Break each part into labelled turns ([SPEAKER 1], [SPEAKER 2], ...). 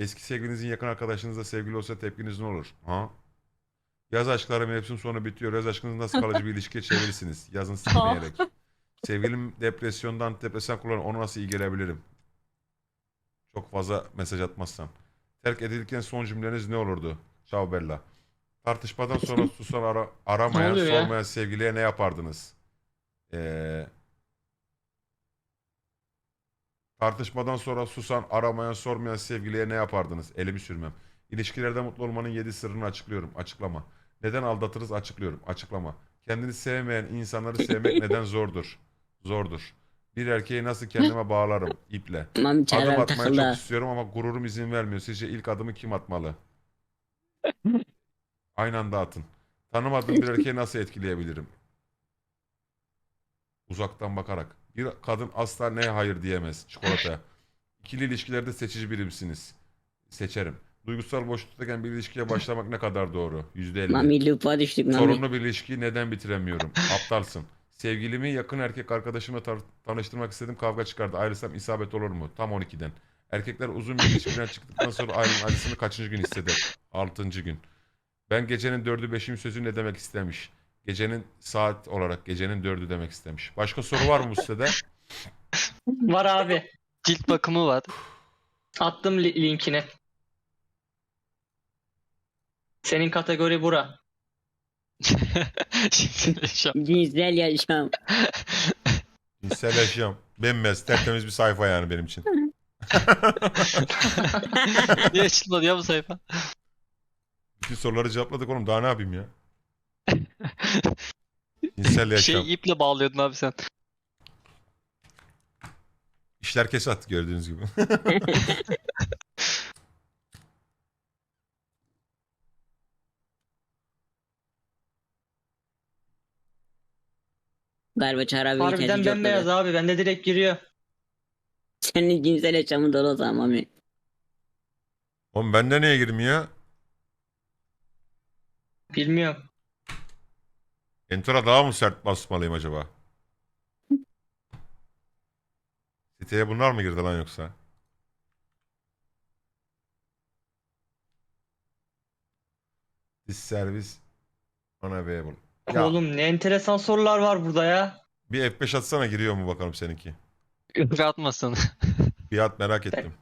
[SPEAKER 1] Eski sevgilinizin yakın arkadaşınızla sevgili olsa tepkiniz ne olur? Ha? Yaz aşkları mevsim sonu bitiyor. Yaz aşkınızı nasıl kalıcı bir ilişkiye çevirirsiniz? Yazın silmeyerek. Sevgilim depresyondan depresyon kullanır. Onu nasıl iyi gelebilirim? Çok fazla mesaj atmazsan. Terk edildikten son cümleniz ne olurdu? Ciao Bella. Tartışmadan sonra susan ara, aramayan,
[SPEAKER 2] ya?
[SPEAKER 1] sormayan sevgiliye ne yapardınız? Ee, tartışmadan sonra susan, aramayan, sormayan sevgiliye ne yapardınız? Elimi sürmem. İlişkilerde mutlu olmanın yedi sırrını açıklıyorum. Açıklama. Neden aldatırız? Açıklıyorum. Açıklama. Kendini sevmeyen insanları sevmek neden zordur? Zordur. Bir erkeği nasıl kendime bağlarım? İple.
[SPEAKER 3] Tamam
[SPEAKER 1] Adım
[SPEAKER 3] çağrım
[SPEAKER 1] atmayı çok istiyorum ama gururum izin vermiyor. Sizce ilk adımı kim atmalı? Aynı anda atın. Tanımadığım bir erkeği nasıl etkileyebilirim? Uzaktan bakarak. Bir kadın asla ne hayır diyemez çikolataya. İkili ilişkilerde seçici birimsiniz. Seçerim. Duygusal boşluktayken bir ilişkiye başlamak ne kadar doğru? %50.
[SPEAKER 3] Mami lupa düştük Mami.
[SPEAKER 1] Sorunlu bir ilişkiyi neden bitiremiyorum? Aptalsın. Sevgilimi yakın erkek arkadaşımla tar- tanıştırmak istedim kavga çıkardı. Ayrılsam isabet olur mu? Tam 12'den. Erkekler uzun bir ilişkiden çıktıktan sonra ayrılma acısını kaçıncı gün hisseder? 6. gün. Ben gecenin dördü beşim sözü ne demek istemiş? Gecenin saat olarak gecenin dördü demek istemiş. Başka soru var mı bu sitede?
[SPEAKER 2] Var abi.
[SPEAKER 4] Cilt bakımı var.
[SPEAKER 2] Attım li- linkini. Senin kategori bura.
[SPEAKER 4] Cinsel yaşam.
[SPEAKER 3] Cinsel yaşam.
[SPEAKER 1] Cinsel yaşam. Bembeyaz tertemiz bir sayfa yani benim için.
[SPEAKER 4] Niye açılmadı ya bu sayfa?
[SPEAKER 1] Bütün soruları cevapladık oğlum daha ne yapayım ya? Cinsel yaşam.
[SPEAKER 4] Şey iple bağlıyordun abi sen.
[SPEAKER 1] İşler kesat gördüğünüz gibi.
[SPEAKER 3] Galiba Çağrı abi
[SPEAKER 2] Harbiden bembeyaz abi. Bende direkt giriyor.
[SPEAKER 3] Senin cinsel yaşamın dolu o zaman Mami.
[SPEAKER 1] Oğlum bende niye girmiyor?
[SPEAKER 2] Bilmiyorum.
[SPEAKER 1] Enter'a daha mı sert basmalıyım acaba? Siteye bunlar mı girdi lan yoksa? This service unavailable. Ya
[SPEAKER 2] Oğlum ne enteresan sorular var burada ya.
[SPEAKER 1] bir F5 atsana giriyor mu bakalım seninki.
[SPEAKER 4] Ümre atmasın.
[SPEAKER 1] Bir at merak ettim.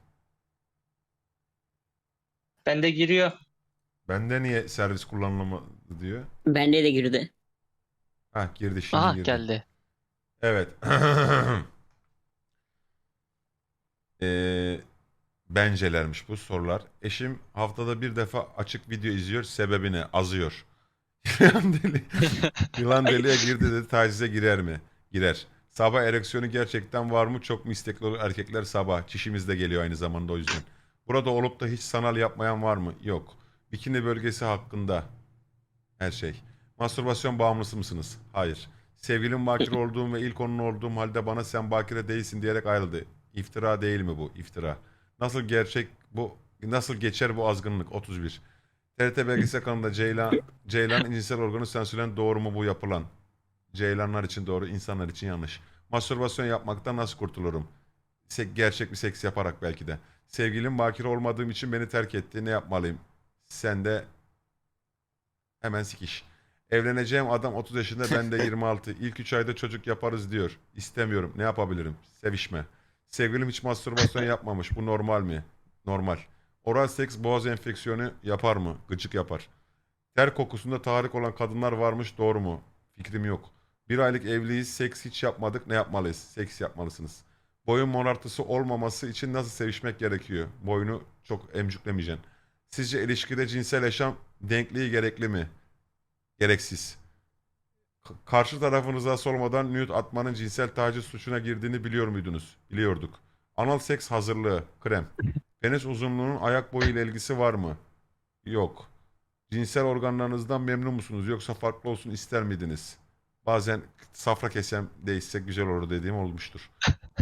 [SPEAKER 2] Bende giriyor.
[SPEAKER 1] Bende niye servis kullanılamadı diyor.
[SPEAKER 3] Bende de girdi.
[SPEAKER 1] Hah girdi şimdi
[SPEAKER 4] Aha
[SPEAKER 1] girdi.
[SPEAKER 4] geldi.
[SPEAKER 1] Evet. Ee, bencelermiş bu sorular. Eşim haftada bir defa açık video izliyor. Sebebi ne? Azıyor. Yılan deli. Yılan deliğe girdi dedi. Tacize girer mi? Girer. Sabah ereksiyonu gerçekten var mı? Çok mu istekli olur erkekler sabah? Çişimiz de geliyor aynı zamanda o yüzden. Burada olup da hiç sanal yapmayan var mı? Yok. Bikini bölgesi hakkında her şey. Mastürbasyon bağımlısı mısınız? Hayır. Sevgilim bakire olduğum ve ilk onun olduğum halde bana sen bakire değilsin diyerek ayrıldı. İftira değil mi bu? İftira. Nasıl gerçek bu? Nasıl geçer bu azgınlık? 31. TRT belgesel kanalında Ceylan, Ceylan cinsel organı sensürlen doğru mu bu yapılan? Ceylanlar için doğru, insanlar için yanlış. Mastürbasyon yapmaktan nasıl kurtulurum? Gerçek bir seks yaparak belki de. Sevgilim bakire olmadığım için beni terk etti. Ne yapmalıyım? Sen de hemen sikiş. Evleneceğim adam 30 yaşında ben de 26. İlk 3 ayda çocuk yaparız diyor. İstemiyorum. Ne yapabilirim? Sevişme. Sevgilim hiç mastürbasyon yapmamış. Bu normal mi? Normal. Oral seks boğaz enfeksiyonu yapar mı? Gıcık yapar. Ter kokusunda tahrik olan kadınlar varmış. Doğru mu? Fikrim yok. Bir aylık evliyiz. Seks hiç yapmadık. Ne yapmalıyız? Seks yapmalısınız. Boyun morartısı olmaması için nasıl sevişmek gerekiyor? Boyunu çok emcüklemeyeceksin. Sizce ilişkide cinsel yaşam denkliği gerekli mi? Gereksiz. Karşı tarafınıza sormadan nude atmanın cinsel taciz suçuna girdiğini biliyor muydunuz? Biliyorduk. Anal seks hazırlığı, krem. Penis uzunluğunun ayak boyu ile ilgisi var mı? Yok. Cinsel organlarınızdan memnun musunuz yoksa farklı olsun ister miydiniz? Bazen safra kesem değişse güzel olur dediğim olmuştur.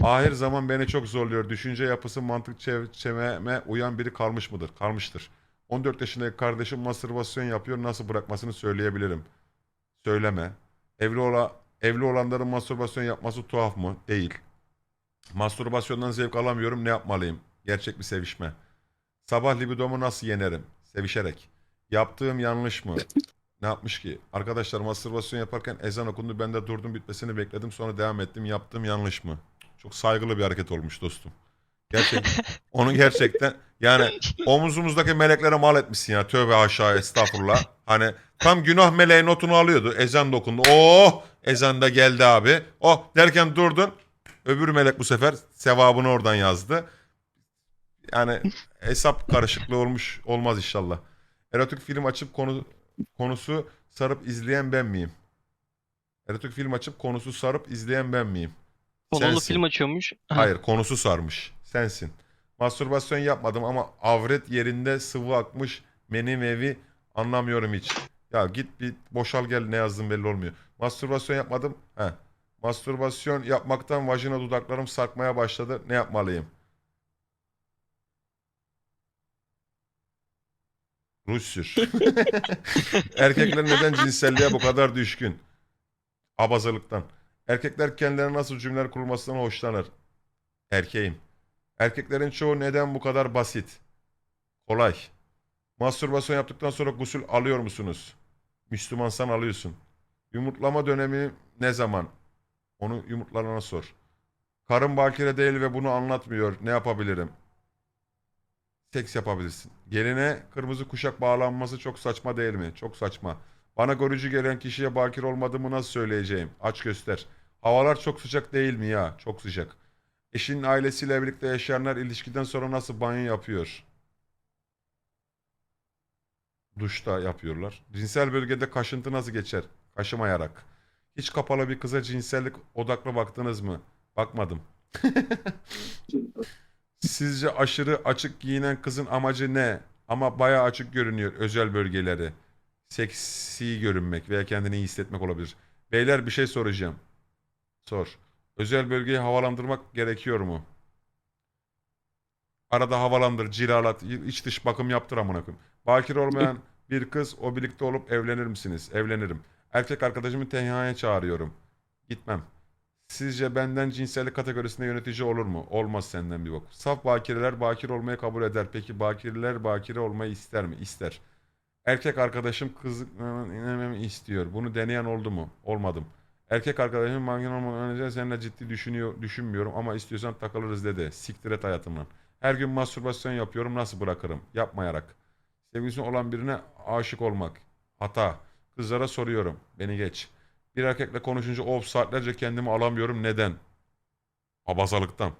[SPEAKER 1] Ahir zaman beni çok zorluyor. Düşünce yapısı mantık çevçeme uyan biri kalmış mıdır? Kalmıştır. 14 yaşındaki kardeşim mastürbasyon yapıyor. Nasıl bırakmasını söyleyebilirim. Söyleme. Evli ola evli olanların mastürbasyon yapması tuhaf mı? Değil. Mastürbasyondan zevk alamıyorum. Ne yapmalıyım? Gerçek bir sevişme. Sabah libidomu nasıl yenerim? Sevişerek. Yaptığım yanlış mı? Ne yapmış ki? Arkadaşlar mastürbasyon yaparken ezan okundu. Ben de durdum bitmesini bekledim. Sonra devam ettim. Yaptığım yanlış mı? Çok saygılı bir hareket olmuş dostum. Gerçekten. onu gerçekten yani omuzumuzdaki meleklere mal etmişsin ya. Tövbe aşağı estağfurullah. Hani tam günah meleği notunu alıyordu. Ezan da okundu. Oh! Ezan da geldi abi. Oh derken durdun. Öbür melek bu sefer sevabını oradan yazdı. Yani hesap karışıklığı olmuş olmaz inşallah. Erotik film açıp konu konusu sarıp izleyen ben miyim? Erotik film açıp konusu sarıp izleyen ben miyim?
[SPEAKER 4] Konulu
[SPEAKER 1] Sensin.
[SPEAKER 4] film açıyormuş. Ha,
[SPEAKER 1] Hayır konusu sarmış. Sensin. Mastürbasyon yapmadım ama avret yerinde sıvı akmış benim evi anlamıyorum hiç. Ya git bir boşal gel ne yazdın belli olmuyor. Mastürbasyon yapmadım. He. Mastürbasyon yapmaktan vajina dudaklarım sarkmaya başladı. Ne yapmalıyım? Ruj sür. Erkekler neden cinselliğe bu kadar düşkün? Abazalıktan. Erkekler kendilerine nasıl cümleler kurulmasından hoşlanır? Erkeğim. Erkeklerin çoğu neden bu kadar basit? Kolay. Mastürbasyon yaptıktan sonra gusül alıyor musunuz? Müslümansan alıyorsun. Yumurtlama dönemi ne zaman? Onu yumurtlarına sor. Karın bakire değil ve bunu anlatmıyor. Ne yapabilirim? Seks yapabilirsin. Geline kırmızı kuşak bağlanması çok saçma değil mi? Çok saçma. Bana görücü gelen kişiye bakir olmadığımı nasıl söyleyeceğim? Aç göster. Havalar çok sıcak değil mi ya? Çok sıcak. Eşinin ailesiyle birlikte yaşayanlar ilişkiden sonra nasıl banyo yapıyor? Duşta yapıyorlar. Cinsel bölgede kaşıntı nasıl geçer? Kaşımayarak. Hiç kapalı bir kıza cinsellik odaklı baktınız mı? Bakmadım. Sizce aşırı açık giyinen kızın amacı ne? Ama bayağı açık görünüyor özel bölgeleri. Seksi görünmek veya kendini iyi hissetmek olabilir. Beyler bir şey soracağım. Sor. Özel bölgeyi havalandırmak gerekiyor mu? Arada havalandır, cilalat, iç dış bakım yaptır amına koyayım. Bakir olmayan bir kız o birlikte olup evlenir misiniz? Evlenirim. Erkek arkadaşımı tenhaya çağırıyorum. Gitmem. Sizce benden cinsellik kategorisinde yönetici olur mu? Olmaz senden bir bak. Saf bakireler bakir olmayı kabul eder. Peki bakirler bakire olmayı ister mi? İster. Erkek arkadaşım kız inememi istiyor. Bunu deneyen oldu mu? Olmadım. Erkek arkadaşım manken olmadan önce seninle ciddi düşünüyor, düşünmüyorum ama istiyorsan takılırız dedi. Siktir et hayatımdan. Her gün mastürbasyon yapıyorum nasıl bırakırım? Yapmayarak. Sevgilisi olan birine aşık olmak. Hata. Kızlara soruyorum. Beni geç. Bir erkekle konuşunca of saatlerce kendimi alamıyorum. Neden? Abazalıktan.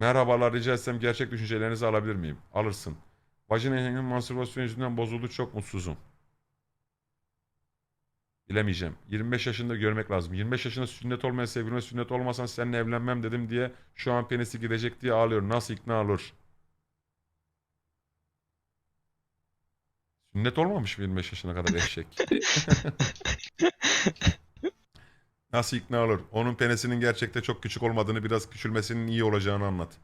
[SPEAKER 1] Merhabalar rica etsem gerçek düşüncelerinizi alabilir miyim? Alırsın. Vajina'nın mastürbasyon yüzünden bozuldu çok mutsuzum. Bilemeyeceğim. 25 yaşında görmek lazım. 25 yaşında sünnet olmayan sevgilime sünnet olmasan seninle evlenmem dedim diye şu an penisi gidecek diye ağlıyor. Nasıl ikna olur? Sünnet olmamış mı 25 yaşına kadar eşek? Nasıl ikna olur? Onun penisinin gerçekte çok küçük olmadığını, biraz küçülmesinin iyi olacağını anlat.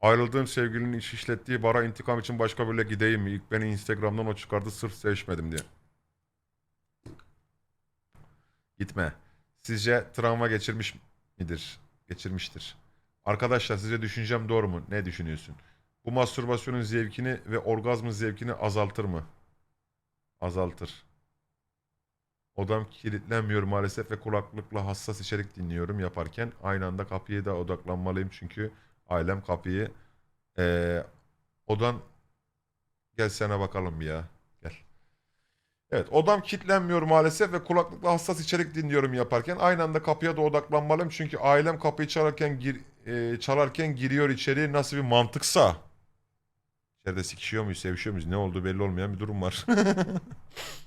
[SPEAKER 1] Ayrıldığım sevgilinin iş işlettiği bara intikam için başka biriyle gideyim mi? İlk beni Instagram'dan o çıkardı sırf sevişmedim diye. Gitme. Sizce travma geçirmiş midir? Geçirmiştir. Arkadaşlar sizce düşüncem doğru mu? Ne düşünüyorsun? Bu mastürbasyonun zevkini ve orgazmın zevkini azaltır mı? Azaltır. Odam kilitlenmiyor maalesef ve kulaklıkla hassas içerik dinliyorum yaparken. Aynı anda kapıya da odaklanmalıyım çünkü ailem kapıyı eee odan gel sana bakalım ya. Evet odam kilitlenmiyor maalesef ve kulaklıkla hassas içerik dinliyorum yaparken. Aynı anda kapıya da odaklanmalıyım çünkü ailem kapıyı çalarken gir, eee, çalarken giriyor içeri nasıl bir mantıksa. İçeride sikişiyor muyuz, sevişiyor muyuz ne olduğu belli olmayan bir durum var.